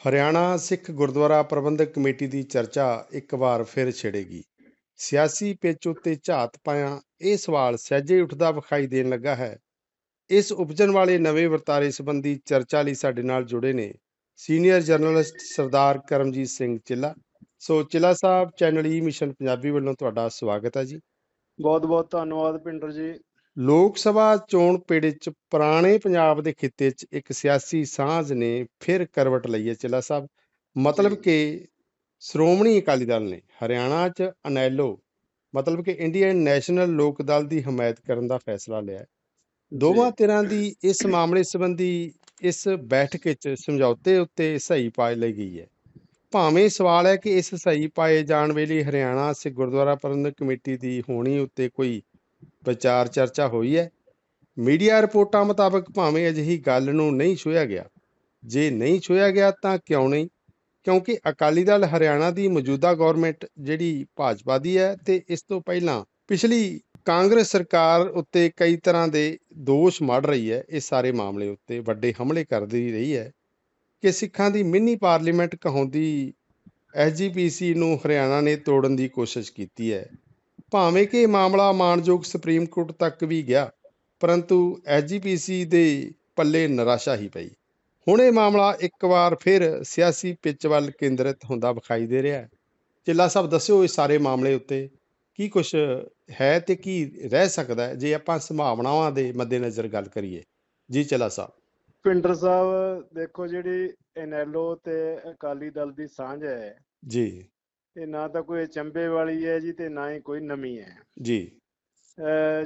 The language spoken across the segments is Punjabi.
ਹਰਿਆਣਾ ਸਿੱਖ ਗੁਰਦੁਆਰਾ ਪ੍ਰਬੰਧਕ ਕਮੇਟੀ ਦੀ ਚਰਚਾ ਇੱਕ ਵਾਰ ਫਿਰ ਛਿੜੇਗੀ। ਸਿਆਸੀ ਪਿੱਚ ਉੱਤੇ ਝਾਤ ਪਾਇਆ ਇਹ ਸਵਾਲ ਸਹਿਜੇ ਉੱਠਦਾ ਵਿਖਾਈ ਦੇਣ ਲੱਗਾ ਹੈ। ਇਸ ਉਪਜਣ ਵਾਲੇ ਨਵੇਂ ਵਰਤਾਰੇ ਸੰਬੰਧੀ ਚਰਚਾ ਲਈ ਸਾਡੇ ਨਾਲ ਜੁੜੇ ਨੇ senior journalist Sardar Karamjit Singh Chilla. So Chilla Sahib, channel E mission Punjabi ਵੱਲੋਂ ਤੁਹਾਡਾ ਸਵਾਗਤ ਹੈ ਜੀ। ਬਹੁਤ ਬਹੁਤ ਧੰਨਵਾਦ ਪਿੰਡਰ ਜੀ। ਲੋਕ ਸਭਾ ਚੋਣ ਪੇੜੇ 'ਚ ਪੁਰਾਣੇ ਪੰਜਾਬ ਦੇ ਖਿੱਤੇ 'ਚ ਇੱਕ ਸਿਆਸੀ ਸਾਂਝ ਨੇ ਫਿਰ ਕਰਵਟ ਲਈ ਹੈ ਚਿੱਲਾ ਸਾਹਿਬ। ਮਤਲਬ। ਕਿ ਸ਼੍ਰੋਮਣੀ ਅਕਾਲੀ ਦਲ ਨੇ ਹਰਿਆਣਾ 'ਚ ਅਨੈਲੋ ਮਤਲਬ ਕਿ ਇੰਡੀਅਨ ਨੈਸ਼ਨਲ ਲੋਕ ਦਲ ਦੀ ਹਮਾਇਤ ਕਰਨ ਦਾ ਫੈਸਲਾ ਲਿਆ। ਹੈ ਦੋਵਾਂ ਧਿਰਾਂ ਦੀ ਇਸ ਮਾਮਲੇ ਸੰਬੰਧੀ ਇਸ ਬੈਠਕ ਵਿੱਚ ਸਮਝੌਤੇ ਉੱਤੇ ਸਹੀ ਪਾਈ ਲਈ ਗਈ ਹੈ। ਭਾਵੇਂ ਸਵਾਲ ਹੈ ਕਿ ਇਸ ਸਹੀ ਪਾਏ ਜਾਣ ਵੇਲੇ ਹਰਿਆਣਾ ਸਿੱਖ ਗੁਰਦੁਆਰਾ ਪ੍ਰਬੰਧਕ ਕਮੇਟੀ ਦੀ ਹੋਣੀ ਉੱਤੇ ਕੋਈ ਵਿਚਾਰ ਚਰਚਾ ਹੋਈ ਹੈ। ਮੀਡੀਆ ਰਿਪੋਰਟਾਂ ਮੁਤਾਬਕ ਭਾਵੇਂ ਅਜਿਹੀ ਗੱਲ ਨੂੰ ਨਹੀਂ ਛੂਹਿਆ ਗਿਆ, ਜੇ ਨਹੀਂ ਛੂਹਿਆ ਗਿਆ ਤਾਂ ਕਿਉਂ ਨਹੀਂ? ਕਿਉਂਕਿ ਅਕਾਲੀ ਦਲ ਹਰਿਆਣਾ ਦੀ ਮੌਜੂਦਾ ਗਵਰਨਮੈਂਟ ਜਿਹੜੀ ਭਾਜਪਾ ਦੀ ਹੈ ਤੇ ਇਸ ਤੋਂ ਪਹਿਲਾਂ ਪਿਛਲੀ ਕਾਂਗਰਸ ਸਰਕਾਰ ਉੱਤੇ ਕਈ ਤਰ੍ਹਾਂ ਦੇ ਦੋਸ਼ ਮੜ ਰਹੀ ਹੈ। ਇਸ ਸਾਰੇ ਮਾਮਲੇ ਉੱਤੇ ਵੱਡੇ ਹਮਲੇ ਕਰਦੀ ਰਹੀ ਹੈ ਕਿ ਸਿੱਖਾਂ ਦੀ ਮਿੰਨੀ ਪਾਰਲੀਮੈਂਟ ਕਹਾਉਂਦੀ ਐਸਜੀਪੀਸੀ ਨੂੰ ਹਰਿਆਣਾ ਨੇ ਤੋੜਨ ਦੀ ਕੋਸ਼ਿਸ਼ ਕੀਤੀ ਹੈ। ਭਾਵੇਂ ਕਿ ਇਹ ਮਾਮਲਾ ਮਾਨਯੋਗ ਸੁਪਰੀਮ ਕੋਰਟ ਤੱਕ ਵੀ ਗਿਆ ਪਰੰਤੂ ਐਸਜੀਪੀਸੀ ਦੇ ਪੱਲੇ ਨਿਰਾਸ਼ਾ ਹੀ ਪਈ। ਹੁਣ ਇਹ ਮਾਮਲਾ ਇੱਕ ਵਾਰ ਫਿਰ ਸਿਆਸੀ ਪਿੱਚ ਵੱਲ ਕੇਂਦਰਿਤ ਹੁੰਦਾ ਵਿਖਾਈ ਦੇ ਰਿਹਾ ਹੈ। ਚਿੱਲਾ ਸਾਹਿਬ ਦੱਸਿਓ ਇਸ ਸਾਰੇ ਮਾਮਲੇ ਉੱਤੇ ਕੀ ਕੁਝ ਹੈ ਤੇ ਕੀ ਰਹਿ ਸਕਦਾ ਜੇ ਆਪਾਂ ਸੰਭਾਵਨਾਵਾਂ ਦੇ ਮੱਦੇਨਜ਼ਰ ਗੱਲ ਕਰੀਏ। ਜੀ ਚਿੱਲਾ ਸਾਹਿਬ। ਪਿੰਡਰ ਸਾਹਿਬ ਦੇਖੋ ਜਿਹੜੀ ਐਨਐਲਓ ਤੇ ਅਕਾਲੀ ਦਲ ਦੀ ਸਾਂਝ ਹੈ ਜੀ। ਇਹ ਨਾ ਤਾਂ ਕੋਈ ਚੰਬੇ ਵਾਲੀ ਹੈ ਜੀ ਤੇ ਨਾ ਹੀ ਕੋਈ ਨਵੀਂ ਹੈ। ਜੀ।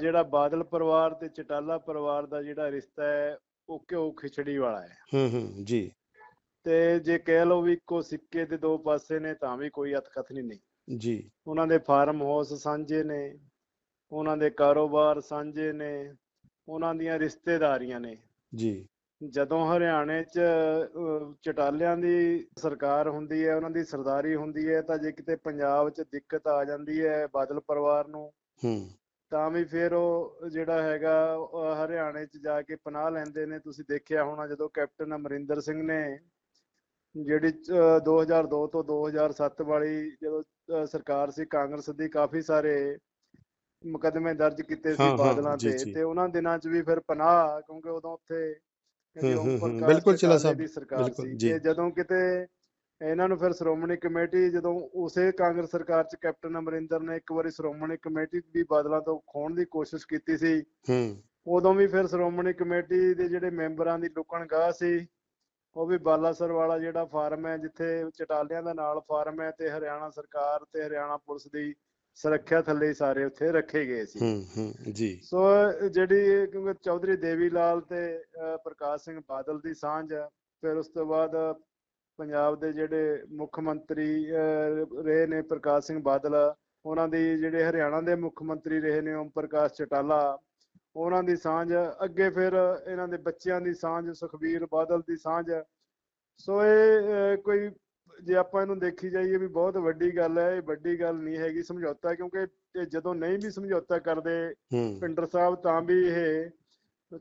ਜਿਹੜਾ ਬਾਦਲ ਪਰਿਵਾਰ ਤੇ ਚਟਾਲਾ ਪਰਿਵਾਰ ਦਾ ਜਿਹੜਾ ਰਿਸ਼ਤਾ ਹੈ ਉਹ ਘਿਓ ਖਿਚੜੀ ਵਾਲਾ ਹੈ? ਹੂੰ ਹੂੰ ਜੀ। ਤੇ ਜੇ ਕਹਿ ਲਓ ਵੀ ਇੱਕੋ ਸਿੱਕੇ ਦੇ ਦੋ ਪਾਸੇ ਨੇ ਤਾਂ ਵੀ ਕੋਈ ਅਤਕਥਨੀ ਨਹੀਂ। ਜੀ। ਉਹਨਾਂ ਦੇ ਫਾਰਮ ਹਾਊਸ ਸਾਂਝੇ ਨੇ ਉਹਨਾਂ ਦੇ ਕਾਰੋਬਾਰ ਸਾਂਝੇ ਨੇ ਉਹਨਾਂ ਦੀਆਂ ਰਿਸ਼ਤੇਦਾਰੀਆਂ ਨੇ। ਜੀ। ਜਦੋਂ ਹਰਿਆਣੇ 'ਚ ਚਟਾਲਿਆਂ ਦੀ ਸਰਕਾਰ ਹੁੰਦੀ ਹੈ ਉਹਨਾਂ ਦੀ ਸਰਦਾਰੀ ਹੁੰਦੀ ਹੈ ਤਾਂ ਜੇ ਕਿਤੇ ਪੰਜਾਬ 'ਚ ਦਿੱਕਤ ਆ ਜਾਂਦੀ ਹੈ ਬਾਦਲ ਪਰਿਵਾਰ ਨੂੰ ਹੂੰ ਤਾਂ ਵੀ ਫਿਰ ਉਹ ਜਿਹੜਾ ਹੈਗਾ ਹਰਿਆਣੇ 'ਚ ਜਾ ਕੇ ਪਨਾਹ ਲੈਂਦੇ ਨੇ ਤੁਸੀਂ ਦੇਖਿਆ ਹੋਣਾ ਜਦੋਂ ਕੈਪਟਨ ਅਮਰਿੰਦਰ ਸਿੰਘ ਨੇ ਜਿਹੜੀ ਅਹ, 2002 ਤੋਂ 2007 ਵਾਲੀ ਜਦੋਂ ਸਰਕਾਰ ਸੀ ਕਾਂਗਰਸ ਦੀ ਕਾਫੀ ਸਾਰੇ ਮੁਕੱਦਮੇ ਦਰਜ ਕੀਤੇ ਸੀ ਬਾਦਲਾਂ ਤੇ। ਤੇ ਉਹਨਾਂ ਦਿਨਾਂ 'ਚ ਵੀ ਫਿਰ ਪਨਾਹ ਕਿਉਂਕਿ ਉਦੋਂ ਉੱਥੇ ਬਿਲਕੁਲ ਚਿੱਲਾ ਸਾਹਿਬ, ਸਰਕਾਰ ਬਿਲਕੁਲ, ਸੀ ਜੀ। ਤੇ ਜਦੋਂ ਕਿਤੇ ਇਹਨਾਂ ਨੂੰ ਫਿਰ ਸ਼੍ਰੋਮਣੀ ਕਮੇਟੀ ਜਦੋਂ ਉਸੇ ਕਾਂਗਰਸ ਸਰਕਾਰ 'ਚ ਕੈਪਟਨ ਅਮਰਿੰਦਰ ਨੇ ਇੱਕ ਵਾਰੀ ਸ਼੍ਰੋਮਣੀ ਕਮੇਟੀ ਵੀ ਬਾਦਲਾਂ ਤੋਂ ਖੋਣ ਦੀ ਕੋਸ਼ਿਸ਼ ਕੀਤੀ ਸੀ ਹੂੰ ਉਦੋਂ ਵੀ ਫਿਰ ਸ਼੍ਰੋਮਣੀ ਕਮੇਟੀ ਦੇ ਜਿਹੜੇ ਮੈਂਬਰਾਂ ਦੀ ਲੁਕਣ ਗਾਹ ਸੀ ਉਹ ਵੀ ਬਾਲਾਸਰ ਵਾਲਾ ਜਿਹੜਾ ਫਾਰਮ ਹੈ ਜਿੱਥੇ ਚਟਾਲਿਆਂ ਦਾ ਨਾਲ ਫਾਰਮ ਹੈ ਤੇ ਹਰਿਆਣਾ ਸਰਕਾਰ ਤੇ ਹਰਿਆਣਾ ਪੁਲਿਸ ਦੀ ਸੁਰੱਖਿਆ ਥੱਲੇ ਸਾਰੇ ਉੱਥੇ ਰੱਖੇ ਗਏ ਸੀ। ਹੂੰ ਹੂੰ ਜੀ। ਸੋ ਜਿਹੜੀ ਕਿਉਂਕਿ ਚੌਧਰੀ ਦੇਵੀ ਲਾਲ ਤੇ ਪ੍ਰਕਾਸ਼ ਸਿੰਘ ਬਾਦਲ ਦੀ ਸਾਂਝ ਹੈ ਫਿਰ ਉਸ ਤੋਂ ਬਾਅਦ ਪੰਜਾਬ ਦੇ ਜਿਹੜੇ ਮੁੱਖ ਮੰਤਰੀ ਰਹੇ ਨੇ ਪ੍ਰਕਾਸ਼ ਸਿੰਘ ਬਾਦਲ ਉਹਨਾਂ ਦੀ ਜਿਹੜੇ ਹਰਿਆਣਾ ਦੇ ਮੁੱਖ ਮੰਤਰੀ ਰਹੇ ਨੇ ਓਮ ਪ੍ਰਕਾਸ਼ ਚਟਾਲਾ ਉਹਨਾਂ ਦੀ ਸਾਂਝ ਅੱਗੇ ਫਿਰ ਇਹਨਾਂ ਦੇ ਬੱਚਿਆਂ ਦੀ ਸਾਂਝ ਸੁਖਬੀਰ ਬਾਦਲ ਦੀ ਸਾਂਝ। ਸੋ ਇਹ ਕੋਈ ਜੇ ਆਪਾਂ ਇਹਨੂੰ ਦੇਖੀ ਜਾਈਏ ਵੀ ਬਹੁਤ ਵੱਡੀ ਗੱਲ ਹੈ ਇਹ ਵੱਡੀ ਗੱਲ ਨਹੀਂ ਹੈਗੀ ਸਮਝੌਤਾ ਕਿਉਂਕਿ ਇਹ ਜਦੋਂ ਨਹੀਂ ਵੀ ਸਮਝੌਤਾ ਕਰਦੇ ਪਿੰਡਰ ਸਾਹਿਬ ਤਾਂ ਵੀ ਇਹ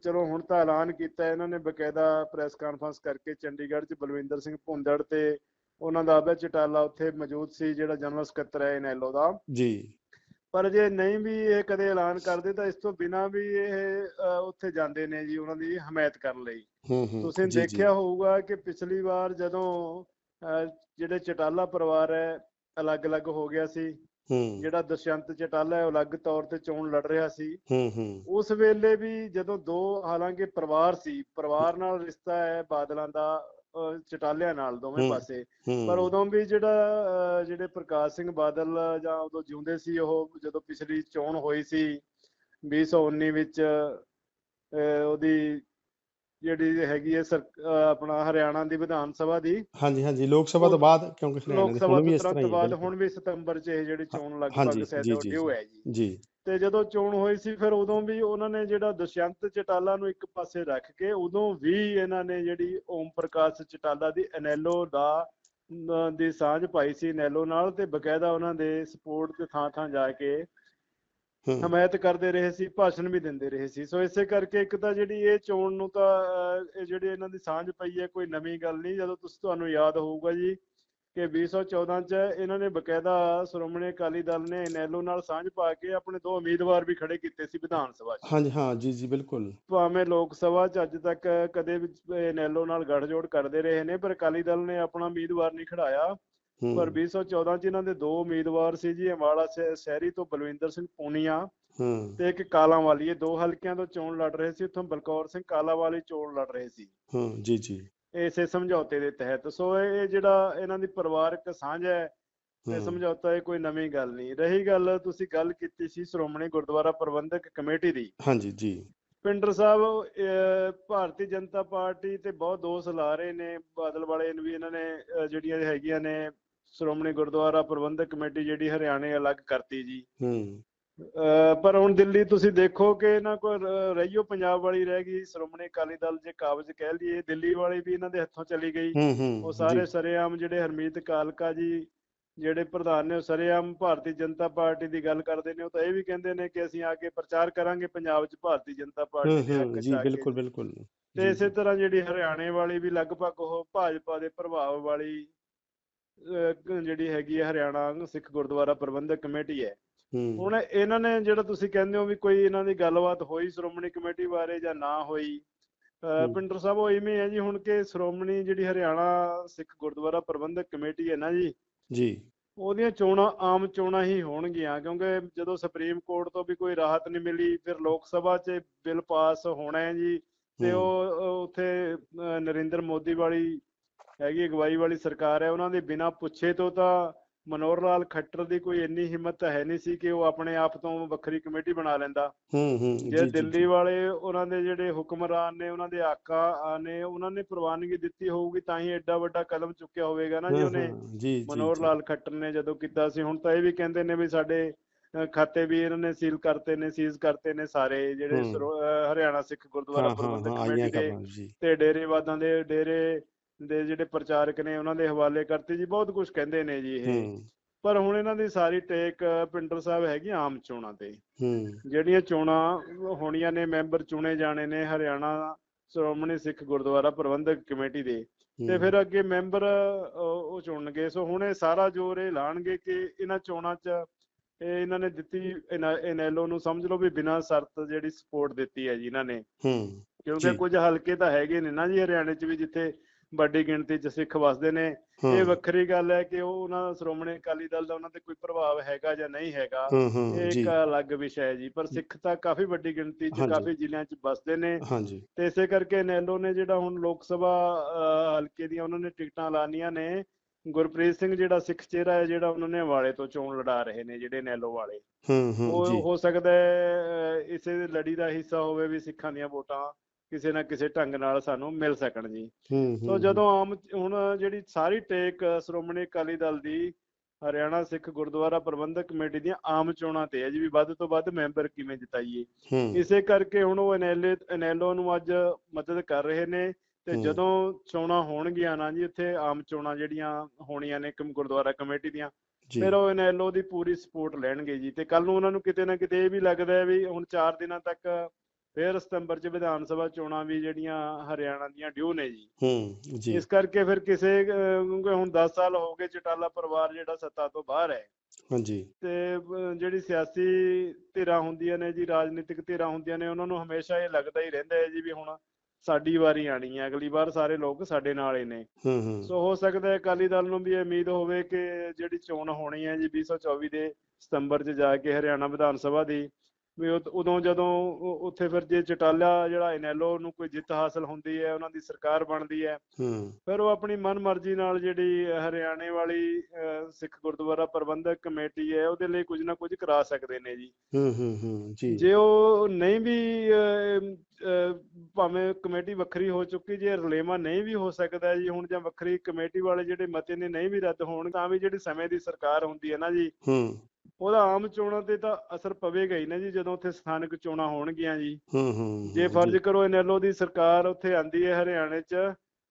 ਚਲੋ ਹੁਣ ਤਾਂ ਐਲਾਨ ਕੀਤਾ ਇਹਨਾਂ ਨੇ ਬਕਾਇਦਾ ਪ੍ਰੈਸ ਕਾਨਫਰੰਸ ਕਰਕੇ ਚੰਡੀਗੜ੍ਹ 'ਚ ਬਲਵਿੰਦਰ ਸਿੰਘ ਭੁੰਦੜ ਤੇ ਉਹਨਾਂ ਦਾ ਅਬੇ ਚਟਾਲਾ ਉੱਥੇ ਮੌਜੂਦ ਸੀ ਜਿਹੜਾ ਜਨਰਲ ਸਕੱਤਰ ਹੈ ਨੈਲੋ ਦਾ। ਜੀ। ਪਰ ਜੇ ਨਹੀਂ ਵੀ ਇਹ ਕਦੇ ਐਲਾਨ ਕਰਦੇ ਤਾਂ ਇਸ ਤੋਂ ਬਿਨਾਂ ਵੀ ਇਹ ਉੱਥੇ ਜਾਂਦੇ ਨੇ ਜੀ ਉਹਨਾਂ ਦੀ ਹਮਾਇਤ ਕਰਨ ਲਈ। ਤੁਸੀਂ। ਦੇਖਿਆ ਹੋਊਗਾ ਕਿ ਪਿਛਲੀ ਵਾਰ ਜਦੋਂ ਜਿਹੜੇ ਚਟਾਲਾ ਪਰਿਵਾਰ ਹੈ ਅਲੱਗ-ਅਲੱਗ ਹੋ ਗਿਆ ਸੀ। ਹੂੰ। ਜਿਹੜਾ ਦੁਸ਼ਯੰਤ ਚਟਾਲਾ ਹੈ ਉਹ ਅਲੱਗ ਤੌਰ ਤੇ ਚੋਣ ਲੜ ਰਿਹਾ ਸੀ। ਹੂੰ ਹੂੰ। ਉਸ ਵੇਲੇ ਵੀ ਜਦੋਂ ਦੋ ਹਾਲਾਂਕਿ ਪਰਿਵਾਰ ਸੀ ਪਰਿਵਾਰ ਨਾਲ ਰਿਸ਼ਤਾ ਹੈ ਬਾਦਲਾਂ ਦਾ ਚਟਾਲਿਆਂ ਨਾਲ ਦੋਵੇਂ ਪਾਸੇ। ਪਰ ਉਦੋਂ ਵੀ ਜਿਹੜਾ ਜਿਹੜੇ ਪ੍ਰਕਾਸ਼ ਸਿੰਘ ਬਾਦਲ ਜਾਂ ਉਦੋਂ ਜਿਉਂਦੇ ਸੀ ਉਹ ਜਦੋਂ ਪਿਛਲੀ ਚੋਣ ਹੋਈ ਸੀ 2019 ਵਿੱਚ ਉਹਦੀ ਜਿਹੜੀ ਹੈਗੀ ਹੈ ਸਰ ਆਪਣਾ ਹਰਿਆਣਾ ਦੀ ਵਿਧਾਨ ਸਭਾ ਦੀ। ਹਾਂਜੀ ਹਾਂਜੀ ਲੋਕ ਸਭਾ ਤੋਂ ਬਾਅਦ ਕਿਉਂਕਿ ਹਰਿਆਣਾ ਲੋਕ ਦੇ ਸਭਾ ਹੁਣ ਵੀ ਤੋਂ ਇਸ ਤਰ੍ਹਾਂ ਹੀ ਹੈ ਬਾਅਦ। ਹੁਣ ਵੀ ਸਤੰਬਰ 'ਚ ਇਹ ਜਿਹੜੀ ਚੋਣ ਲਗਭਗ ਸੈਟ ਡਿਊ ਹੈ ਜੀ। ਜੀ। ਤੇ ਜਦੋਂ ਚੋਣ ਹੋਈ ਸੀ ਫਿਰ ਉਦੋਂ ਵੀ ਉਹਨਾਂ ਨੇ ਜਿਹੜਾ ਦੁਸ਼ਯੰਤ ਚਟਾਲਾ ਨੂੰ ਇੱਕ ਪਾਸੇ ਰੱਖ ਕੇ ਉਦੋਂ ਵੀ ਇਹਨਾਂ ਨੇ ਜਿਹੜੀ ਓਮ ਪ੍ਰਕਾਸ਼ ਚਟਾਲਾ ਦੀ ਐਨਐਲਓ ਦਾ ਦੀ ਸਾਂਝ ਪਾਈ ਸੀ ਐਨਐਲਓ ਨਾਲ ਤੇ ਬਕਾਇਦਾ ਉਹਨਾਂ ਦੇ ਸਪੋਰਟ ਤੇ ਥਾਂ ਥਾਂ ਜਾ ਕੇ ਹੂੰ ਹਮਾਇਤ ਕਰਦੇ ਰਹੇ ਸੀ ਭਾਸ਼ਣ ਵੀ ਦਿੰਦੇ ਰਹੇ ਸੀ। ਸੋ ਇਸੇ ਕਰਕੇ ਇੱਕ ਤਾਂ ਜਿਹੜੀ ਇਹ ਚੋਣ ਨੂੰ ਤਾਂ ਇਹ ਜਿਹੜੀ ਇਹਨਾਂ ਦੀ ਸਾਂਝ ਪਈ ਹੈ ਕੋਈ ਨਵੀਂ ਗੱਲ ਨਹੀਂ। ਜਦੋਂ ਤੁਸੀਂ ਤੁਹਾਨੂੰ ਯਾਦ ਹੋਊਗਾ ਜੀ ਕਿ 2014 ਚ ਇਹਨਾਂ ਨੇ ਬਕਾਇਦਾ ਸ਼੍ਰੋਮਣੀ ਅਕਾਲੀ ਦਲ ਨੇ ਇਨੈਲੋ ਨਾਲ ਸਾਂਝ ਪਾ ਕੇ ਆਪਣੇ ਦੋ ਉਮੀਦਵਾਰ ਵੀ ਖੜੇ ਕੀਤੇ ਸੀ ਵਿਧਾਨ ਸਭਾ 'ਚ। ਹਾਂਜੀ ਹਾਂ ਜੀ ਜੀ ਬਿਲਕੁਲ। ਭਾਵੇਂ ਲੋਕ ਸਭਾ 'ਚ ਅੱਜ ਤੱਕ ਕਦੇ ਵੀ ਇਨੈਲੋ ਨਾਲ ਗੱਠਜੋੜ ਕਰਦੇ ਰਹੇ ਨੇ ਪਰ ਅਕਾਲੀ ਦਲ ਨੇ ਆਪਣਾ ਉਮੀਦਵਾਰ ਨਹੀਂ ਖੜਾਇਆ ਪਰ 2014 ਚ ਇਹਨਾਂ ਦੇ ਦੋ ਉਮੀਦਵਾਰ ਸੀ ਜੀ ਸ਼ਹਿ- ਸ਼ਹਿਰੀ ਤੋਂ ਬਲਵਿੰਦਰ ਸਿੰਘ ਪੂਨੀਆ ਹੂੰ। ਤੇ ਇੱਕ ਕਾਲਾਂਵਾਲੀ। ਇਹ ਦੋ ਹਲਕਿਆਂ ਤੋਂ ਚੋਣ ਲੜ ਰਹੇ ਸੀ ਉੱਥੋਂ ਬਲਕੌਰ ਸਿੰਘ ਕਾਲਾਂਵਾਲੀ ਚੋਣ ਲੜ ਰਹੇ ਸੀ। ਹੂੰ ਜੀ ਜੀ। ਇਸੇ ਸਮਝੌਤੇ ਦੇ ਤਹਿਤ। ਸੋ ਇਹ ਜਿਹੜਾ ਇਹਨਾਂ ਦੀ ਪਰਿਵਾਰਕ ਸਾਂਝ ਹੈ ਤੇ ਸਮਝੌਤਾ ਇਹ ਕੋਈ ਨਵੀਂ ਗੱਲ ਨਹੀਂ। ਰਹੀ ਗੱਲ ਤੁਸੀਂ ਗੱਲ ਕੀਤੀ ਸੀ ਸ਼੍ਰੋਮਣੀ ਗੁਰਦੁਆਰਾ ਪ੍ਰਬੰਧਕ ਕਮੇਟੀ ਦੀ। ਹਾਂਜੀ ਜੀ। ਪਿੰਡਰ ਸਾਹਿਬ ਭਾਰਤੀ ਜਨਤਾ ਪਾਰਟੀ ਤੇ ਬਹੁਤ ਦੋਸ਼ ਲਾ ਰਹੇ ਨੇ। ਬਾਦਲ ਵਾਲੇ ਨੇ ਵੀ ਇਹਨਾਂ ਨੇ ਜਿਹੜੀਆਂ ਹੈਗੀਆਂ ਨੇ ਸ਼੍ਰੋਮਣੀ ਗੁਰਦੁਆਰਾ ਪ੍ਰਬੰਧਕ ਕਮੇਟੀ ਜਿਹੜੀ ਹਰਿਆਣੇ ਅਲੱਗ ਕਰਤੀ ਜੀ। ਹੂੰ। ਪਰ ਹੁਣ ਦਿੱਲੀ ਤੁਸੀਂ ਦੇਖੋ ਕਿ ਇਹਨਾਂ ਕੋਲ ਰ- ਰਹੀਓ ਪੰਜਾਬ ਵਾਲੀ ਰਹਿ ਗਈ ਸ਼੍ਰੋਮਣੀ ਅਕਾਲੀ ਦਲ ਜੇ ਕਾਬਜ਼ ਕਹਿ ਲਈਏ ਦਿੱਲੀ ਵਾਲੀ ਵੀ ਇਹਨਾਂ ਦੇ ਹੱਥੋਂ ਚਲੀ ਗਈ। ਉਹ ਸਾਰੇ ਸਰੇਆਮ ਜਿਹੜੇ ਹਰਮੀਤ ਕਾਲਕਾ ਜੀ ਜਿਹੜੇ ਪ੍ਰਧਾਨ ਨੇ ਸਰੇਆਮ ਭਾਰਤੀ ਜਨਤਾ ਪਾਰਟੀ ਦੀ ਗੱਲ ਕਰਦੇ ਨੇ ਉਹ ਤਾਂ ਇਹ ਵੀ ਕਹਿੰਦੇ ਨੇ ਕਿ ਅਸੀਂ ਆ ਕੇ ਪ੍ਰਚਾਰ ਕਰਾਂਗੇ ਪੰਜਾਬ 'ਚ ਭਾਰਤੀ ਜਨਤਾ ਪਾਰਟੀ ਦੇ ਹੱਕ 'ਚ ਜੀ ਕੇ। ਬਿਲਕੁਲ ਬਿਲਕੁਲ। ਤੇ ਇਸੇ ਤਰ੍ਹਾਂ ਜਿਹੜੀ ਹਰਿਆਣੇ ਵਾਲੀ ਵੀ ਲਗਭਗ ਉਹ ਭਾਜਪਾ ਦੇ ਪ੍ਰਭਾਵ ਵਾਲੀ ਜਿਹੜੀ ਹੈਗੀ ਹੈ ਹਰਿਆਣਾ ਸਿੱਖ ਗੁਰਦੁਆਰਾ ਪ੍ਰਬੰਧਕ ਕਮੇਟੀ ਹੈ। ਹੁਣ ਇਹਨਾਂ ਨੇ ਜਿਹੜਾ ਤੁਸੀਂ ਕਹਿੰਦੇ ਹੋ ਵੀ ਕੋਈ ਇਹਨਾਂ ਦੀ ਗੱਲਬਾਤ ਹੋਈ ਸ਼੍ਰੋਮਣੀ ਕਮੇਟੀ ਬਾਰੇ ਜਾਂ ਨਾ ਹੋਈ। ਪਿੰਡਰ ਸਾਹਿਬ ਉਹ ਇਵੇਂ ਹੈ ਜੀ ਹੁਣ ਕਿ ਸ਼੍ਰੋਮਣੀ ਜਿਹੜੀ ਹਰਿਆਣਾ ਸਿੱਖ ਗੁਰਦੁਆਰਾ ਪ੍ਰਬੰਧਕ ਕਮੇਟੀ ਹੈ ਨਾ ਜੀ ਜੀ। ਉਹਦੀਆਂ ਚੋਣਾਂ ਆਮ ਚੋਣਾਂ ਹੀ ਹੋਣਗੀਆਂ ਕਿਉਂਕਿ ਜਦੋਂ ਸੁਪਰੀਮ ਕੋਰਟ ਤੋਂ ਵੀ ਕੋਈ ਰਾਹਤ ਨਹੀਂ ਮਿਲੀ ਫਿਰ ਲੋਕ ਸਭਾ 'ਚ ਬਿੱਲ ਪਾਸ ਹੋਣਾ ਹੈ ਜੀ ਤੇ ਉਹ ਉੱਥੇ ਨਰਿੰਦਰ ਮੋਦੀ ਵਾਲੀ ਹੈਗੀ ਅਗਵਾਈ ਵਾਲੀ ਸਰਕਾਰ ਹੈ ਉਹਨਾਂ ਦੇ ਬਿਨਾਂ ਪੁੱਛੇ ਤੋਂ ਤਾਂ ਮਨੋਹਰ ਲਾਲ ਖੱਟਰ ਦੀ ਕੋਈ ਇੰਨੀ ਹਿੰਮਤ ਹੈ ਨਹੀਂ ਸੀ ਕਿ ਉਹ ਆਪਣੇ ਆਪ ਤੋਂ ਵੱਖਰੀ ਕਮੇਟੀ ਬਣਾ ਲੈਂਦਾ। ਹੂੰ ਹੂੰ ਜੀ ਦਿੱਲੀ ਵਾਲੇ ਉਹਨਾਂ ਦੇ ਜਿਹੜੇ ਹੁਕਮਰਾਨ ਨੇ ਉਹਨਾਂ ਦੇ ਆਕਾ ਨੇ ਉਹਨਾਂ ਨੇ ਪ੍ਰਵਾਨਗੀ ਦਿੱਤੀ ਹੋਊਗੀ ਤਾਂ ਹੀ ਐਡਾ ਵੱਡਾ ਕਦਮ ਚੁੱਕਿਆ ਹੋਵੇਗਾ ਨਾ ਜੀ ਉਹਨੇ। ਮਨੋਹਰ ਲਾਲ ਖੱਟਰ ਨੇ ਜਦੋਂ ਕੀਤਾ ਸੀ ਹੁਣ ਤਾਂ ਇਹ ਵੀ ਕਹਿੰਦੇ ਨੇ ਵੀ ਸਾਡੇ ਖਾਤੇ ਵੀ ਇਹਨਾਂ ਨੇ ਸੀਲ ਕਰਤੇ ਨੇ ਸੀਜ਼ ਕਰਤੇ ਨੇ ਸਾਰੇ ਜਿਹੜੇ ਹਰਿਆਣਾ ਸਿੱਖ ਗੁਰਦੁਆਰਾ ਪ੍ਰਬੰਧਕ ਕਮੇਟੀ ਦੇ ਤੇ ਡੇਰੇਵਾਦਾਂ ਦੇ ਡੇਰੇ ਦੇ ਜਿਹੜੇ ਪ੍ਰਚਾਰਕ ਨੇ ਉਹਨਾਂ ਦੇ ਹਵਾਲੇ ਕਰਤੇ ਜੀ ਬਹੁਤ ਕੁਝ ਕਹਿੰਦੇ ਨੇ ਜੀ ਇਹ। ਪਰ ਹੁਣ ਇਹਨਾਂ ਦੀ ਸਾਰੀ ਟੇਕ ਪਿੰਡਰ ਸਾਹਿਬ ਹੈਗੀ ਆਮ ਚੋਣਾਂ ਤੇ। ਜਿਹੜੀਆਂ ਚੋਣਾਂ ਹੋਣੀਆਂ ਨੇ ਮੈਂਬਰ ਚੁਣੇ ਜਾਣੇ ਨੇ ਹਰਿਆਣਾ ਸ਼੍ਰੋਮਣੀ ਸਿੱਖ ਗੁਰਦੁਆਰਾ ਪ੍ਰਬੰਧਕ ਕਮੇਟੀ ਦੇ। ਤੇ ਫਿਰ ਅੱਗੇ ਮੈਂਬਰ ਉਹ ਚੁਣਨਗੇ। ਸੋ ਹੁਣ ਇਹ ਸਾਰਾ ਜ਼ੋਰ ਇਹ ਲਾਣਗੇ ਕਿ ਇਹਨਾਂ ਚੋਣਾਂ 'ਚ ਇਹ ਇਹਨਾਂ ਨੇ ਦਿੱਤੀ ਇਨੈਲੋ ਨੂੰ ਸਮਝ ਲਓ ਵੀ ਬਿਨਾਂ ਸ਼ਰਤ ਜਿਹੜੀ ਸਪੋਰਟ ਦਿੱਤੀ ਹੈ ਜੀ ਇਹਨਾਂ ਨੇ। ਹੂੰ। ਕਿਉਂਕਿ। ਕੁਝ ਹਲਕੇ ਤਾਂ ਹੈਗੇ ਨੇ ਨਾ ਜੀ ਹਰਿਆਣੇ 'ਚ ਵੀ ਜਿੱਥੇ ਵੱਡੀ ਗਿਣਤੀ 'ਚ ਸਿੱਖ ਵਸਦੇ ਨੇ। ਇਹ ਵੱਖਰੀ ਗੱਲ ਹੈ ਕਿ ਉਹ ਉਹਨਾਂ ਦਾ ਸ਼੍ਰੋਮਣੀ ਅਕਾਲੀ ਦਲ ਦਾ ਉਹਨਾਂ ਤੇ ਕੋਈ ਪ੍ਰਭਾਵ ਹੈਗਾ ਜਾਂ ਨਹੀਂ ਹੈਗਾ। ਇਹ ਇੱਕ ਅਲੱਗ ਵਿਸ਼ਾ ਹੈ ਜੀ। ਪਰ ਸਿੱਖ ਤਾਂ ਕਾਫੀ ਵੱਡੀ ਗਿਣਤੀ 'ਚ। ਕਾਫੀ ਜ਼ਿਲ੍ਹਿਆਂ 'ਚ ਵਸਦੇ ਨੇ। ਤੇ ਇਸੇ ਕਰਕੇ ਨੈਲੋ ਨੇ ਜਿਹੜਾ ਹੁਣ ਲੋਕ ਸਭਾ ਹਲਕੇ ਦੀਆਂ ਉਹਨਾਂ ਨੇ ਟਿਕਟਾਂ ਲਾਣੀਆਂ ਨੇ। ਗੁਰਪ੍ਰੀਤ ਸਿੰਘ ਜਿਹੜਾ ਸਿੱਖ ਚਿਹਰਾ ਹੈ ਜਿਹੜਾ ਉਹਨਾਂ ਨੇ ਵਾਲੇ ਤੋਂ ਚੋਣ ਲੜਾ ਰਹੇ ਨੇ ਜਿਹੜੇ ਨੈਲੋ ਵਾਲੇ। ਹੂੰ ਹੂੰ ਉਹ ਹੋ ਸਕਦਾ ਹੈ ਇਸੇ ਲੜੀ ਦਾ ਹਿੱਸਾ ਹੋਵੇ ਵੀ ਸਿੱਖਾਂ ਦੀਆਂ ਵੋਟਾਂ ਕਿਸੇ ਨਾ ਕਿਸੇ ਢੰਗ ਨਾਲ ਸਾਨੂੰ ਮਿਲ ਸਕਣ ਜੀ। ਸੋ ਜਦੋਂ ਆਮ ਹੁਣ ਜਿਹੜੀ ਸਾਰੀ ਟੇਕ ਸ਼੍ਰੋਮਣੀ ਅਕਾਲੀ ਦਲ ਦੀ ਹਰਿਆਣਾ ਸਿੱਖ ਗੁਰਦੁਆਰਾ ਪ੍ਰਬੰਧਕ ਕਮੇਟੀ ਦੀਆਂ ਆਮ ਚੋਣਾਂ ਤੇ ਹੈ ਜੀ ਵੀ ਵੱਧ ਤੋਂ ਵੱਧ ਮੈਂਬਰ ਕਿਵੇਂ ਜਿਤਾਈਏ। ਇਸੇ ਕਰਕੇ ਹੁਣ ਉਹ ਐਨਐਲਏ ਐਨਐਲਓ ਨੂੰ ਅੱਜ ਮਦਦ ਕਰ ਰਹੇ ਨੇ ਤੇ। ਜਦੋਂ ਚੋਣਾਂ ਹੋਣਗੀਆਂ ਨਾ ਜੀ ਇੱਥੇ ਆਮ ਚੋਣਾਂ ਜਿਹੜੀਆਂ ਹੋਣੀਆਂ ਨੇ ਕਮ- ਗੁਰਦੁਆਰਾ ਕਮੇਟੀ ਦੀਆਂ ਫਿਰ ਉਹ ਐਨਐਲਓ ਦੀ ਪੂਰੀ ਸਪੋਰਟ ਲੈਣਗੇ ਜੀ। ਤੇ ਕੱਲ ਨੂੰ ਉਹਨਾਂ ਨੂੰ ਕਿਤੇ ਨਾ ਕਿਤੇ ਇਹ ਵੀ ਲੱਗਦਾ ਹੈ ਵੀ ਹੁਣ 4 ਦਿਨਾਂ ਤੱਕ ਫਿਰ ਸਤੰਬਰ 'ਚ ਵਿਧਾਨ ਸਭਾ ਚੋਣਾਂ ਵੀ ਜਿਹੜੀਆਂ ਹਰਿਆਣਾ ਦੀਆਂ ਡਿਊ ਨੇ ਜੀ। ਹੂੰ ਜੀ। ਇਸ ਕਰਕੇ ਫਿਰ ਕਿਸੇ ਕਿਉਂਕਿ ਹੁਣ 10 ਸਾਲ ਹੋ ਗਏ ਚਟਾਲਾ ਪਰਿਵਾਰ ਜਿਹੜਾ ਸੱਤਾ ਤੋਂ ਬਾਹਰ ਹੈ। ਹਾਂਜੀ। ਤੇ ਜਿਹੜੀ ਸਿਆਸੀ ਧਿਰਾਂ ਹੁੰਦੀਆਂ ਨੇ ਜੀ ਰਾਜਨੀਤਿਕ ਧਿਰਾਂ ਹੁੰਦੀਆਂ ਨੇ ਉਹਨਾਂ ਨੂੰ ਹਮੇਸ਼ਾ ਇਹ ਲੱਗਦਾ ਹੀ ਰਹਿੰਦਾ ਹੈ ਜੀ ਵੀ ਹੁਣ ਸਾਡੀ ਵਾਰੀ ਆਣੀ ਹੈ। ਅਗਲੀ ਵਾਰ ਸਾਰੇ ਲੋਕ ਸਾਡੇ ਨਾਲ ਹੀ ਨੇ। ਹੂੰ ਹੂੰ। ਸੋ ਹੋ ਸਕਦਾ ਹੈ ਅਕਾਲੀ ਦਲ ਨੂੰ ਵੀ ਇਹ ਉਮੀਦ ਹੋਵੇ ਕਿ ਜਿਹੜੀ ਚੋਣ ਹੋਣੀ ਹੈ ਜੀ 2024 ਦੇ ਸਤੰਬਰ 'ਚ ਜਾ ਕੇ ਹਰਿਆਣਾ ਵਿਧਾਨ ਸਭਾ ਦੀ ਵੀ ਉਦ- ਜਦੋਂ ਉੱਥੇ ਫਿਰ ਜੇ ਚਟਾਲਾ ਜਿਹੜਾ ਇਨੈਲੋ ਨੂੰ ਕੋਈ ਜਿੱਤ ਹਾਸਲ ਹੁੰਦੀ ਹੈ ਉਹਨਾਂ ਦੀ ਸਰਕਾਰ ਬਣਦੀ ਹੈ। ਹੂੰ। ਫਿਰ ਉਹ ਆਪਣੀ ਮਨਮਰਜ਼ੀ ਨਾਲ ਜਿਹੜੀ ਹਰਿਆਣੇ ਵਾਲੀ ਸਿੱਖ ਗੁਰਦੁਆਰਾ ਪ੍ਰਬੰਧਕ ਕਮੇਟੀ ਹੈ ਉਹਦੇ ਲਈ ਕੁਝ ਨਾ ਕੁਝ ਕਰਾ ਸਕਦੇ ਨੇ ਜੀ। ਹੂੰ ਹੂੰ ਹੂੰ ਜੀ। ਜੇ ਉਹ ਨਹੀਂ ਵੀ ਭਾਵੇਂ ਕਮੇਟੀ ਵੱਖਰੀ ਹੋ ਚੁੱਕੀ ਜੇ ਰਲੇਵਾ ਨਹੀਂ ਵੀ ਹੋ ਸਕਦਾ ਜੀ ਹੁਣ ਜਾਂ ਵੱਖਰੀ ਕਮੇਟੀ ਵਾਲੇ ਜਿਹੜੇ ਮਤੇ ਨੇ ਨਹੀਂ ਵੀ ਰੱਦ ਹੋਣ ਤਾਂ ਵੀ ਜਿਹੜੀ ਸਮੇਂ ਦੀ ਸਰਕਾਰ ਹੁੰਦੀ ਹੈ ਨਾ ਜੀ ਹੂੰ। ਉਹਦਾ ਆਮ ਚੋਣਾਂ ਤੇ ਤਾਂ ਅਸਰ ਪਵੇਗਾ ਹੀ ਨਾ ਜੀ ਜਦੋਂ ਉੱਥੇ ਸਥਾਨਕ ਚੋਣਾਂ ਹੋਣਗੀਆਂ ਜੀ। ਹੂੰ ਹੂੰ ਜੇ ਫਰਜ਼ ਕਰੋ ਐਨਐਲਓ ਦੀ ਸਰਕਾਰ ਉੱਥੇ ਆਂਦੀ ਹੈ ਹਰਿਆਣੇ 'ਚ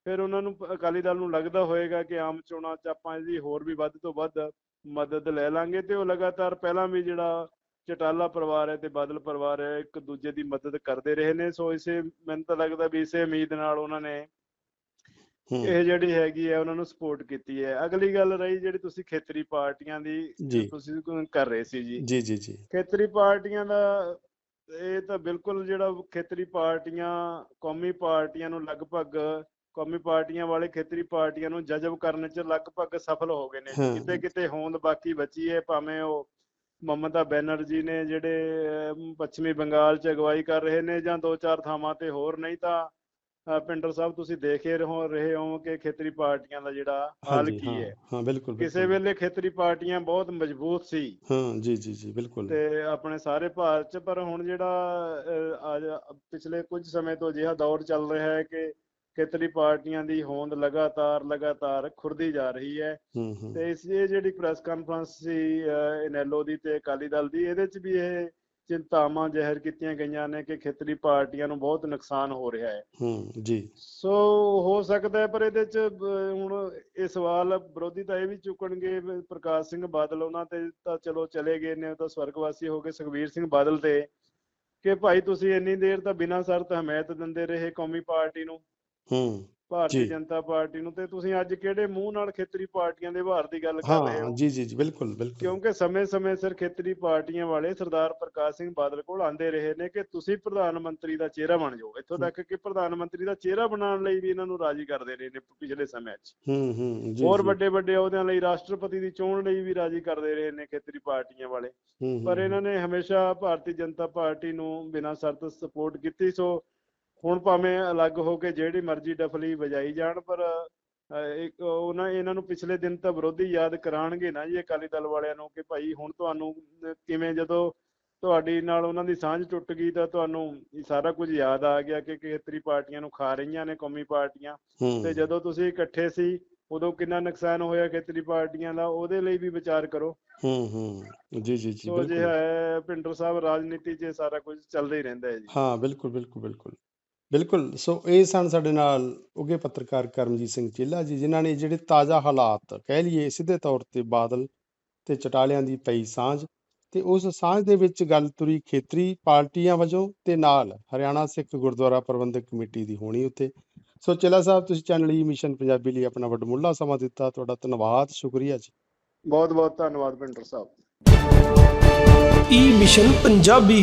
ਫਿਰ ਉਹਨਾਂ ਨੂੰ ਅਕਾਲੀ ਦਲ ਨੂੰ ਲੱਗਦਾ ਹੋਏਗਾ ਕਿ ਆਮ ਚੋਣਾਂ 'ਚ ਆਪਾਂ ਇਹਦੀ ਹੋਰ ਵੀ ਵੱਧ ਤੋਂ ਵੱਧ ਮਦਦ ਲੈ ਲਾਂਗੇ ਤੇ ਉਹ ਲਗਾਤਾਰ ਪਹਿਲਾਂ ਵੀ ਜਿਹੜਾ ਚਟਾਲਾ ਪਰਿਵਾਰ ਹੈ ਤੇ ਬਾਦਲ ਪਰਿਵਾਰ ਹੈ ਇੱਕ ਦੂਜੇ ਦੀ ਮਦਦ ਕਰਦੇ ਰਹੇ ਨੇ। ਸੋ ਇਸੇ ਮੈਨੂੰ ਤਾਂ ਲੱਗਦਾ ਵੀ ਇਸੇ ਉਮੀਦ ਨਾਲ ਉਹਨਾਂ ਨੇ ਇਹ ਜਿਹੜੀ ਹੈਗੀ ਹੈ ਉਹਨਾਂ ਨੂੰ ਸਪੋਰਟ ਕੀਤੀ ਹੈ। ਅਗਲੀ ਗੱਲ ਰਹੀ ਜਿਹੜੀ ਤੁਸੀਂ ਖੇਤਰੀ ਪਾਰਟੀਆਂ ਦੀ। ਤੁਸੀਂ ਕਰ ਰਹੇ ਸੀ ਜੀ। ਜੀ ਜੀ ਜੀ। ਖੇਤਰੀ ਪਾਰਟੀਆਂ ਦਾ ਇਹ ਤਾਂ ਬਿਲਕੁਲ ਜਿਹੜਾ ਖੇਤਰੀ ਪਾਰਟੀਆਂ ਕੌਮੀ ਪਾਰਟੀਆਂ ਨੂੰ ਲਗਭਗ ਕੌਮੀ ਪਾਰਟੀਆਂ ਵਾਲੇ ਖੇਤਰੀ ਪਾਰਟੀਆਂ ਨੂੰ ਜਜ਼ਬ ਕਰਨ 'ਚ ਲਗਭਗ ਸਫਲ ਹੋ ਗਏ ਨੇ। ਕਿਤੇ ਕਿਤੇ ਹੋਂਦ ਬਾਕੀ ਬਚੀ ਹੈ ਭਾਵੇਂ ਉਹ ਮਮਤਾ ਬੈਨਰਜੀ ਨੇ ਜਿਹੜੇ ਪੱਛਮੀ ਬੰਗਾਲ 'ਚ ਅਗਵਾਈ ਕਰ ਰਹੇ ਨੇ ਜਾਂ ਦੋ ਚਾਰ ਥਾਵਾਂ ਤੇ ਹੋਰ ਨਹੀਂ ਤਾਂ ਪਿੰਡਰ ਸਾਹਿਬ ਤੁਸੀਂ ਦੇਖੇ ਰਹੋ ਰਹੇ ਹੋ ਕਿ ਖੇਤਰੀ ਪਾਰਟੀਆਂ ਦਾ ਜਿਹੜਾ ਹਾਲ ਕੀ ਹਾਂ ਹੈ। ਬਿਲਕੁਲ ਕਿਸੇ। ਵੇਲੇ ਖੇਤਰੀ ਪਾਰਟੀਆਂ ਬਹੁਤ ਮਜ਼ਬੂਤ ਸੀ। ਹਾਂ ਜੀ ਜੀ ਜੀ ਬਿਲਕੁਲ। ਤੇ ਆਪਣੇ ਸਾਰੇ ਭਾਰਤ ਚ ਪਰ ਹੁਣ ਜਿਹੜਾ ਪਿਛਲੇ ਕੁਝ ਸਮੇਂ ਤੋਂ ਅਜਿਹਾ ਦੌਰ ਚੱਲ ਰਿਹਾ ਹੈ ਕਿ ਖੇਤਰੀ ਪਾਰਟੀਆਂ ਦੀ ਹੋਂਦ ਲਗਾਤਾਰ ਲਗਾਤਾਰ ਖੁਰਦੀ ਜਾ ਰਹੀ ਹੈ। ਤੇ ਇਸ ਇਹ ਜਿਹੜੀ ਪ੍ਰੈਸ ਕਾਨਫਰੰਸ ਸੀ ਇਨੈਲੋ ਦੀ ਤੇ ਅਕਾਲੀ ਦਲ ਦੀ ਇਹਦੇ ਚ ਵੀ ਇਹ ਚਿੰਤਾਵਾਂ ਜ਼ਾਹਿਰ ਕੀਤੀਆਂ ਗਈਆਂ ਨੇ ਕਿ ਖੇਤਰੀ ਪਾਰਟੀਆਂ ਨੂੰ ਬਹੁਤ ਨੁਕਸਾਨ ਹੋ ਰਿਹਾ ਹੈ। ਹੂੰ ਜੀ। ਸੋ ਹੋ ਸਕਦਾ ਹੈ ਪਰ ਇਹਦੇ ਚ ਹੁਣ ਇਹ ਸਵਾਲ ਵਿਰੋਧੀ ਤਾਂ ਇਹ ਵੀ ਚੁੱਕਣਗੇ ਪ੍ਰਕਾਸ਼ ਸਿੰਘ ਬਾਦਲ ਉਹਨਾਂ ਤੇ ਤਾਂ ਚਲੋ ਚਲੇ ਗਏ ਨੇ ਉਹ ਤਾਂ ਸਵਰਗਵਾਸੀ ਹੋ ਗਏ ਸੁਖਬੀਰ ਸਿੰਘ ਬਾਦਲ ਤੇ। ਕਿ ਭਾਈ ਤੁਸੀਂ ਇੰਨੀ ਦੇਰ ਤਾਂ ਬਿਨਾਂ ਸ਼ਰਤ ਹਮਾਇਤ ਦਿੰਦੇ ਰਹੇ ਕੌਮੀ ਪਾਰਟੀ ਨੂੰ। ਹੂੰ। ਭਾਰਤੀ। ਜਨਤਾ ਪਾਰਟੀ ਨੂੰ ਤੇ ਤੁਸੀਂ ਅੱਜ ਕਿਹੜੇ ਮੂੰਹ ਨਾਲ ਖੇਤਰੀ ਪਾਰਟੀਆਂ ਦੇ ਭਾਰ ਦੀ ਗੱਲ ਕਰ ਰਹੇ ਹਾਂ ਹੋ ਜੀ ਜੀ ਜੀ ਬਿਲਕੁਲ ਬਿਲਕੁਲ ਕਿਉਂਕਿ ਸਮੇਂ-ਸਮੇਂ ਸਿਰ ਖੇਤਰੀ ਪਾਰਟੀਆਂ ਵਾਲੇ ਸਰਦਾਰ ਪ੍ਰਕਾਸ਼ ਸਿੰਘ ਬਾਦਲ ਕੋਲ ਆਂਦੇ ਰਹੇ ਨੇ ਕਿ ਤੁਸੀਂ ਪ੍ਰਧਾਨ ਮੰਤਰੀ ਦਾ ਚਿਹਰਾ ਬਣ ਜਾਓ ਇੱਥੋਂ ਤੱਕ ਕਿ ਪ੍ਰਧਾਨ ਮੰਤਰੀ ਦਾ ਚਿਹਰਾ ਬਣਾਉਣ ਲਈ ਵੀ ਇਹਨਾਂ ਨੂੰ ਰਾਜੀ ਕਰਦੇ ਰਹੇ ਨੇ ਪਿਛਲੇ ਸਮੇਂ 'ਚ ਹੂੰ ਹੂੰ ਜੀ ਹੋਰ ਜੀ। ਵੱਡੇ ਵੱਡੇ ਅਹੁਦਿਆਂ ਲਈ ਰਾਸ਼ਟਰਪਤੀ ਦੀ ਚੋਣ ਲਈ ਵੀ ਰਾਜੀ ਕਰਦੇ ਰਹੇ ਨੇ ਖੇਤਰੀ ਪਾਰਟੀਆਂ ਵਾਲੇ ਪਰ। ਇਹਨਾਂ ਨੇ ਹਮੇਸ਼ਾ ਭਾਰਤੀ ਜਨਤਾ ਪਾਰਟੀ ਨੂੰ ਬਿਨਾਂ ਸ਼ਰਤ ਸਪੋਰਟ ਕੀਤੀ ਸੋ ਹੁਣ ਭਾਵੇਂ ਅਲੱਗ ਹੋ ਕੇ ਜਿਹੜੀ ਮਰਜ਼ੀ ਡਫਲੀ ਵਜਾਈ ਜਾਣ ਪਰ ਇੱਕ ਉਹਨਾਂ ਇਹਨਾਂ ਨੂੰ ਪਿਛਲੇ ਦਿਨ ਤਾਂ ਵਿਰੋਧੀ ਯਾਦ ਕਰਾਣਗੇ ਨਾ ਜੀ ਅਕਾਲੀ ਦਲ ਵਾਲਿਆਂ ਨੂੰ ਕਿ ਭਾਈ ਹੁਣ ਤੁਹਾਨੂੰ ਕਿਵੇਂ ਜਦੋਂ ਤੁਹਾਡੀ ਨਾਲ ਉਹਨਾਂ ਦੀ ਸਾਂਝ ਟੁੱਟ ਗਈ ਤਾਂ ਤੁਹਾਨੂੰ ਸਾਰਾ ਕੁਝ ਯਾਦ ਆ ਗਿਆ ਕਿ ਖੇਤਰੀ ਪਾਰਟੀਆਂ ਨੂੰ ਖਾ ਰਹੀਆਂ ਨੇ ਕੌਮੀ ਪਾਰਟੀਆਂ। ਤੇ ਜਦੋਂ ਤੁਸੀਂ ਇਕੱਠੇ ਸੀ ਉਦੋਂ ਕਿੰਨਾ ਨੁਕਸਾਨ ਹੋਇਆ ਖੇਤਰੀ ਪਾਰਟੀਆਂ ਦਾ ਉਹਦੇ ਲਈ ਵੀ ਵਿਚਾਰ ਕਰੋ। ਹੂੰ ਹੂੰ ਜੀ ਜੀ ਜੀ ਸੋ ਜੇ ਬਿਲਕੁਲ। ਹੈ ਭਿੰਡਰ ਸਾਹਿਬ ਰਾਜਨੀਤੀ 'ਚ ਸਾਰਾ ਕੁਝ ਚੱਲਦਾ ਹੀ ਰਹਿੰਦਾ ਹੈ ਜੀ। ਹਾਂ ਬਿਲਕੁਲ ਬਿਲਕੁਲ ਬਿਲਕੁਲ। ਬਿਲਕੁਲ। ਸੋ ਇਹ ਸਨ ਸਾਡੇ ਨਾਲ ਉੱਘੇ ਪੱਤਰਕਾਰ ਕਰਮਜੀਤ ਸਿੰਘ ਚੇਲਾ ਜੀ ਜਿਨ੍ਹਾਂ ਨੇ ਜਿਹੜੇ ਤਾਜ਼ਾ ਹਾਲਾਤ ਕਹਿ ਲਈਏ ਸਿੱਧੇ ਤੌਰ ਤੇ ਬਾਦਲ ਤੇ ਚਟਾਲਿਆਂ ਦੀ ਪਈ ਸਾਂਝ ਤੇ ਉਸ ਸਾਂਝ ਦੇ ਵਿੱਚ ਗੱਲ ਤੁਰੀ ਖੇਤਰੀ ਪਾਰਟੀਆਂ ਵਜੋਂ ਤੇ ਨਾਲ ਹਰਿਆਣਾ ਸਿੱਖ ਗੁਰਦੁਆਰਾ ਪ੍ਰਬੰਧਕ ਕਮੇਟੀ ਦੀ ਹੋਣੀ ਉੱਤੇ ਸੋ ਚੇਲਾ ਸਾਹਿਬ ਤੁਸੀਂ ਚੈਨਲ ਈ ਮਿਸ਼ਨ ਪੰਜਾਬੀ ਲਈ ਆਪਣਾ ਵੱਡਮੁੱਲਾ ਸਮਾਂ ਦਿੱਤਾ। ਤੁਹਾਡਾ ਧੰਨਵਾਦ ਸ਼ੁਕਰੀਆ ਜੀ। ਬਹੁਤ ਬਹੁਤ ਧੰਨਵਾਦ ਭਿੰਡਰ ਸਾਹਿਬ। E mission Punjabi